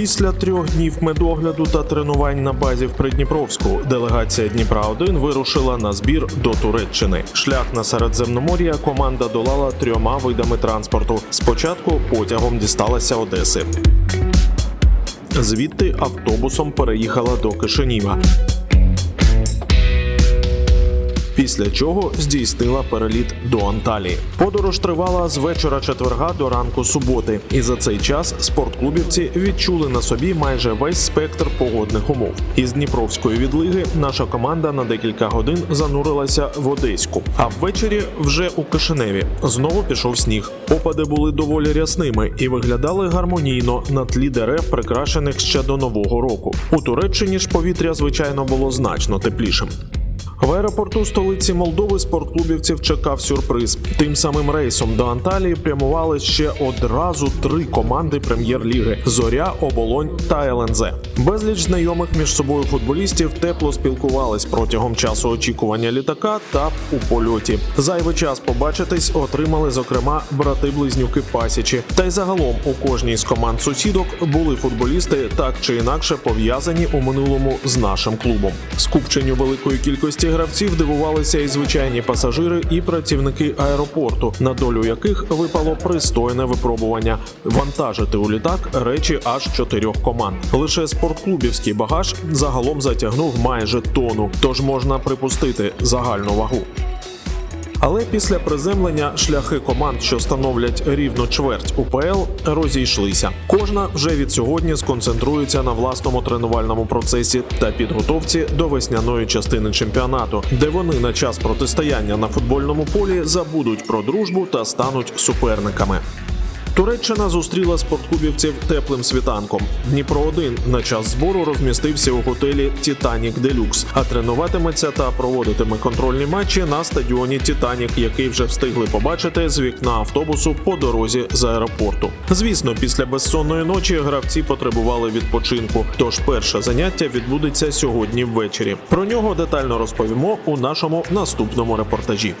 Після трьох днів медогляду та тренувань на базі в Придніпровську делегація Дніпра 1 вирушила на збір до Туреччини. Шлях на Середземномор'я команда долала трьома видами транспорту. Спочатку потягом дісталася Одеси. Звідти автобусом переїхала до Кишиніва. Після чого здійснила переліт до Анталії. Подорож тривала з вечора четверга до ранку суботи, і за цей час спортклубівці відчули на собі майже весь спектр погодних умов. Із Дніпровської відлиги наша команда на декілька годин занурилася в Одеську. А ввечері вже у Кишиневі знову пішов сніг. Опади були доволі рясними і виглядали гармонійно на тлі дерев, прикрашених ще до нового року. У Туреччині ж повітря, звичайно, було значно теплішим. В аеропорту столиці Молдови спортклубівців чекав сюрприз. Тим самим рейсом до Анталії прямували ще одразу три команди прем'єр-ліги: Зоря, Оболонь та ЛНЗ. Безліч знайомих між собою футболістів тепло спілкувались протягом часу очікування літака та у польоті. Зайвий час побачитись отримали зокрема брати-близнюки Пасічі. Та й загалом у кожній з команд сусідок були футболісти так чи інакше пов'язані у минулому з нашим клубом. Скупченню великої кількості гравців дивувалися і звичайні пасажири, і працівники аеропорту, на долю яких випало пристойне випробування вантажити у літак речі аж чотирьох команд. Лише спортклубівський багаж загалом затягнув майже тону, тож можна припустити загальну вагу. Але після приземлення шляхи команд, що становлять рівно чверть УПЛ, розійшлися. Кожна вже від сьогодні сконцентрується на власному тренувальному процесі та підготовці до весняної частини чемпіонату, де вони на час протистояння на футбольному полі забудуть про дружбу та стануть суперниками. Туреччина зустріла спортклубівців теплим світанком. Дніпро 1 на час збору розмістився у готелі Титанік Делюкс, а тренуватиметься та проводитиме контрольні матчі на стадіоні Титанік, який вже встигли побачити з вікна автобусу по дорозі з аеропорту. Звісно, після безсонної ночі гравці потребували відпочинку. Тож перше заняття відбудеться сьогодні ввечері. Про нього детально розповімо у нашому наступному репортажі.